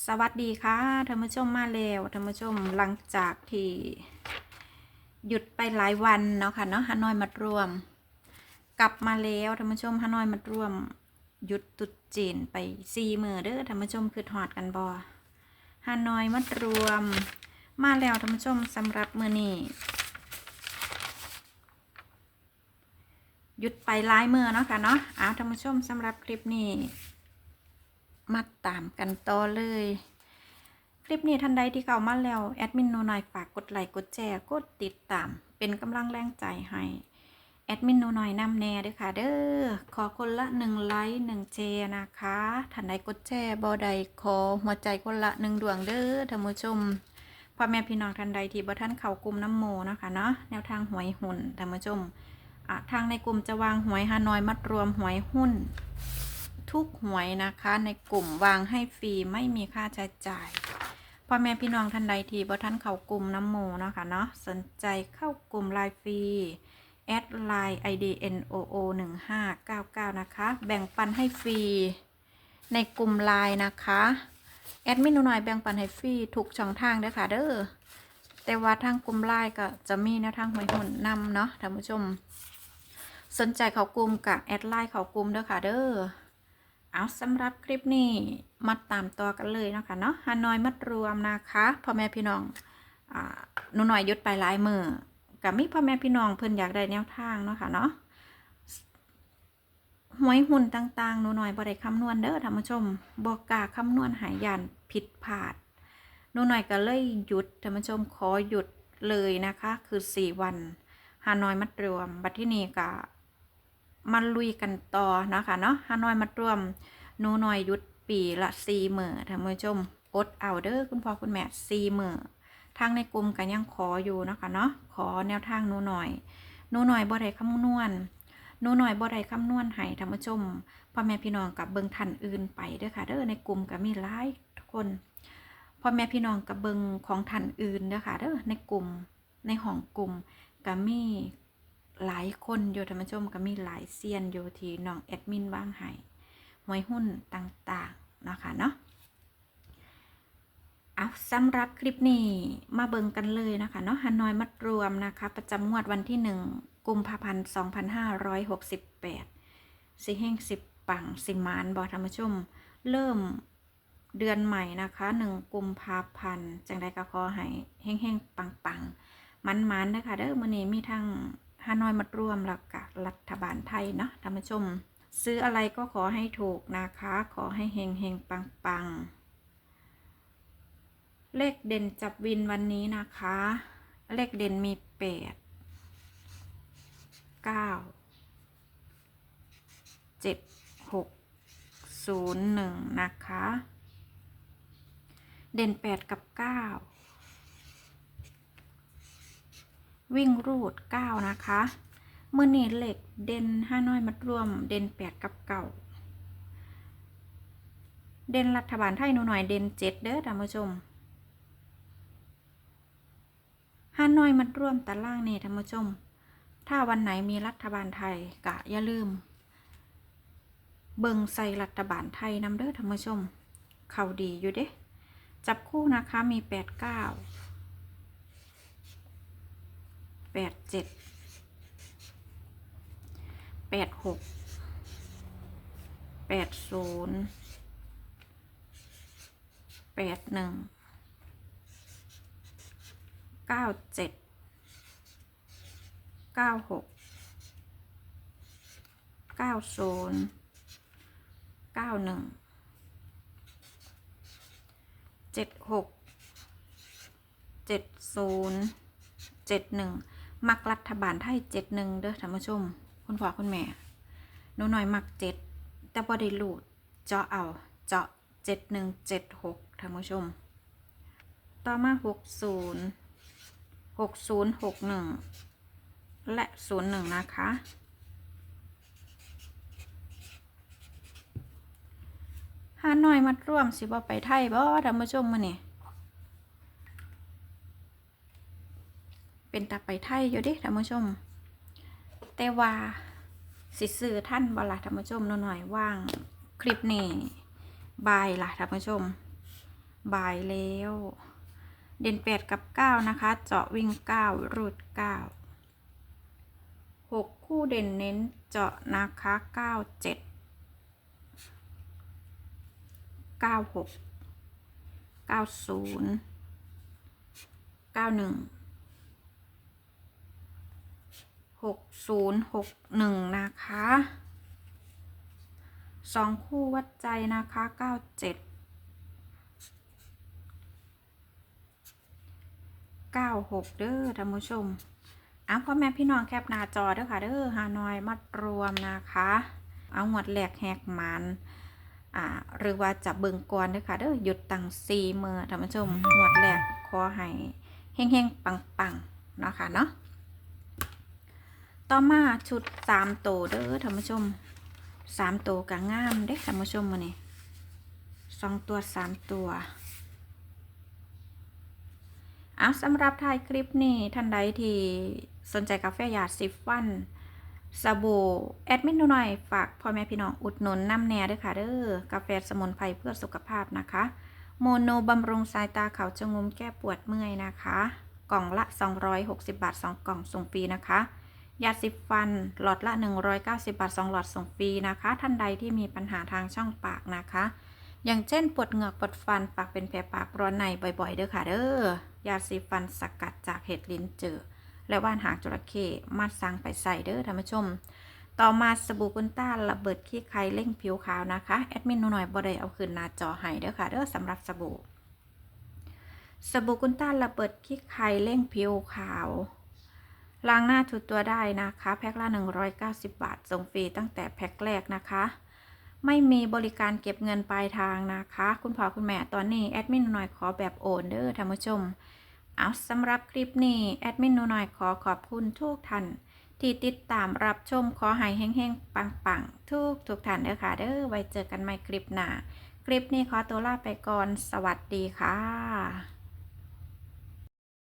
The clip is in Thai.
สวัสดีค่ะท่านผู้ชมมาแล้วท่านผู้ชมหลังจากที่หยุดไปหลายวันเนาะค่ะเนาะฮานอยมารวม กลับมาแล้วท่านผู้ชมฮานอยมารวมหยุดตุดจีนไปสี่มือเด้อท่านผู้ชมคือถอดกันบอฮานอยมารวม มาแล้วท่านผู้ชมสำหรับมือนี้หยุดไปหลายมือเนาะค่ะเนาะอ้าวท่านผู้ชมสำหรับคลิปนี้ มาตามกันต่อเลย คลิปนี้ท่านใดที่เข้ามาแล้ว แอดมินโนนอยฝากกดไลค์กดแชร์กดติดตาม เป็นกำลังแรงใจให้แอดมินโนนอยนำแน่ด้อค่ะ เด้อขอคนละหนึ่งไลค์หนึ่งแชร์นะคะท่านใดกดแชร์บอใดขอหัวใจคนละหนึ่งดวงเด้อท่านผู้ชมพ่อแม่พี่น้องท่านใดที่บ่ท่านเข้ากลุ่มน้ำโมนะคะเนาะแนวทางหวยหุ่นท่านผู้ชมทางในกลุ่มจะวางหวยฮานอยมัดรวมหวยหุ้น ทุกหวยนะคะในกลุ่มวางให้ฟรีไม่มีค่าใช้จ่ายพ่อแม่พี่น้องท่านใดที่บ่ท่านเข้ากลุ่มน้ำโมเนาะคะเนาะสนใจเข้ากลุ่มไลน์ฟรีแอดไลน์ ID NOO 1599 นะคะ แบ่งปันให้ฟรี ในกลุ่มไลน์นะคะ แอดมินหน่อยแบ่งปันให้ฟรีทุกช่องทางเด้อค่ะเด้อแต่ว่าทางกลุ่มไลน์ก็จะมีแนวทางหวยหุ่นนำเนาะท่านผู้ชม สนใจเขากลุ่มกับแอดไลน์เขากลุ่มเด้อค่ะเด้อ เอาสำหรับคลิปนี้มาตามต่อกันเลยนะคะเนาะฮานอยมัดรวมนะคะพ่อแม่พี่น้องอหนูหน่อยหยุดไปหลายมือกับมีพ่อแม่พี่น้องเพิ่นอยากได้แนวทางเนาะค่ะเนาะหวยหุ่นต่างๆหนูหน่อยบ่ได้คำนวณเด้อท่านผู้ชมบอกกาคำนวณหายยันผิดพลาดหนูหน่อยก็เลยหยุดท่านผู้ชมขอหยุดเลยนะคะ คือสี่วันฮานอยมัดรวม บัดที่นี่ก็ มาลุยกันต่อนะคะเนาะฮานอยมารวมนูหน่อยหยุดปีละสี่หมื่นท่านผู้ชมอดเอาเด้อคุณพ่อคุณแม่สี่หมื่นทางในกลุ่มกันยังขออยู่นะคะเนาะขอแนวทางนูหน่อยนูหน่อยบ่ได้คำนวณนูหน่อยบ่ได้คำนวณให้ท่านผู้ชมพ่อแม่พี่น้องกับเบิงทันอื่นไปเด้อค่ะเด้อในกลุ่มก็มีหลายทุกคนพ่อแม่พี่น้องกับเบิงของทันอื่นเด้อค่ะเด้อในกลุ่มในห้องกลุ่มก็มี หลายคนอยู่ท่านผู้ชมก็มีหลายเซียนอยู่ที่น้องแอดมินว่างให้หวยหุ้นต่างๆนะคะเนาะเอาสำหรับคลิปนี้มาเบิ่งกันเลยนะคะเนาะฮานอยมัดรวมนะคะ ประจำงวดวันที่1กุมภาพันธ์2568สิเฮงสิบปังสิมานบอท่านผู้ชมเริ่มเดือนใหม่นะคะ1กุมภาพันธ์จังใดก็ขอให้เฮงๆปังๆมันๆนะคะเด้อมื้อนี้มีทั้ง ฮานอยมารวมแล้วกับรัฐบาลไทยเนาะท่านผู้ชม ซื้ออะไรก็ขอให้ถูกนะคะ ขอให้เฮงเฮงปังปังเลขเด่นจับวินวันนี้นะคะ เลขเด่นมีแปดเก้าเจ็ดหกศูนย์หนึ่งนะคะ เด่นแปดกับเก้า วิ่งรูด 9 นะคะเมื่อนี้เหล็กเด่นห้าน้อยมัดรวม เด่น8กับเก่า เด่นรัฐบาลไทยหนูหน่อยเด่น7เด้อท่านผู้ชมห้าน้อยมัดรวมตารางนี่ท่านผู้ชม ถ้าวันไหนมีรัฐบาลไทยกะอย่าลืม เบิงใส่รัฐบาลไทยนำเด้อท่านผู้ชม เขาดีอยู่เด้ จับคู่นะคะมี8 9 แปดเจ็ดแปดหกแปดศูนย์แปดหนึ่งเก้าเจ็ดเก้าหกเก้าศูนย์เก้าหนึ่งเจ็ดหกเจ็ดศูนย์เจ็ดหนึ่ง มักรัฐบาลไทยเจ็ดหนึ่งเด้อท่านผู้ชม คุณพ่อคุณแม่หนูหน่อยมักเจ็ดแต่บ่ได้รูดเจาะเอาเจาะเจ็ดหนึ่งเจ็ดหกท่านผู้ชม ต่อมาหกศูนย์หกศูนย์หกหนึ่งและศูนย์หนึ่งนะคะฮานอยมัดร่วมสิบ่ไปไทยบ่ท่านผู้ชมมาเนี่ย เป็นตาไปไทยอยู่ดิท่านผู้ชม แต่ว่าสิซื้อท่านบลาท่านผู้ชมหน่อยว่างคลิปนี้บายล่ะท่านผู้ชมบายแล้ว เด่นแปดกับเก้านะคะ เจาะวิ่งเก้ารูดเก้าหกคู่เด่นเน้นเจาะนะคะเก้าเจ็ดเก้าหกเก้าศูนย์เก้าหนึ่ง หกศูนย์หกหนึ่งนะคะสองคู่วัดใจนะคะเก้าเจ็ดเก้าหกเด้อท่านผู้ชมเอาพ่อแม่พี่น้องแคปหน้าจอเด้อค่ะเด้อฮานอยมัดรวมนะคะ เอาหมวดแหลกแหกมันอ่าหรือว่าจับเบิงกวนเด้อค่ะเด้อหยุดตั้งสี่มือท่านผู้ชมหมวดแหลกขอให้เฮงๆปังๆเนาะค่ะเนาะ ต่อมาชุดสามโตวเด้อท่านผู้ชมสามโตวกะงามเด้ท่านผู้ชมมาเนี่สองตัวสามตัวเอาสำหรับท้ายคลิปนี้ท่านใดที่สนใจกาแฟหยาดสิบวันสบู่แอดมินหนูหน่อย ฝากพ่อแม่พี่น้องอุดหนุนน้ำแน่ด้วยค่ะเด้อกาแฟสมุนไพรเพื่อสุขภาพนะคะ โมโนบำรุงสายตาเขาจะงุมแก้ปวดเมื่อยนะคะ กล่องละ 260 บาท 2 กล่องส่งฟรีนะคะ ยาสีฟัน หลอดละ 190 บาท 2 หลอดส่งฟรีนะคะ ท่านใดที่มีปัญหาทางช่องปากนะคะ อย่างเช่นปวดเหงือกปวดฟันปากเป็นแผลปากร้อนในบ่อยๆเด้อค่ะเด้อยาสีฟันสกัดจากเห็ดลิ้นเจือและว่านหางจระเข้มาสั่งไปใส่เด้อท่านผู้ชม ต่อมาสบู่กุนต้าระเบิดขี้ไข่เร่งผิวขาวนะคะแอดมินหน่อยบ่ได้เอาคืนหน้าจอให้เด้อค่ะเด้อสำหรับสบู่สบู่กุนต้าระเบิดขี้ไข่เร่งผิวขาว ล้างหน้าถูตัวได้นะคะ แพ็คละ 190 บาท ส่งฟรีตั้งแต่แพ็คแรกนะคะ ไม่มีบริการเก็บเงินปลายทางนะคะ คุณพ่อคุณแม่ตอนนี้แอดมินหนูหน่อยขอแบบโอนเด้อท่านผู้ชม เอาสำหรับคลิปนี้แอดมินหนูหน่อยขอขอบคุณทุกท่านที่ติดตามรับชมขอให้งๆ ปังๆ ทุกทุกท่านเด้อค่ะ เด้อไว้เจอกันใหม่คลิปหน้า คลิปนี้ขอตัวลาไปก่อน สวัสดีค่ะ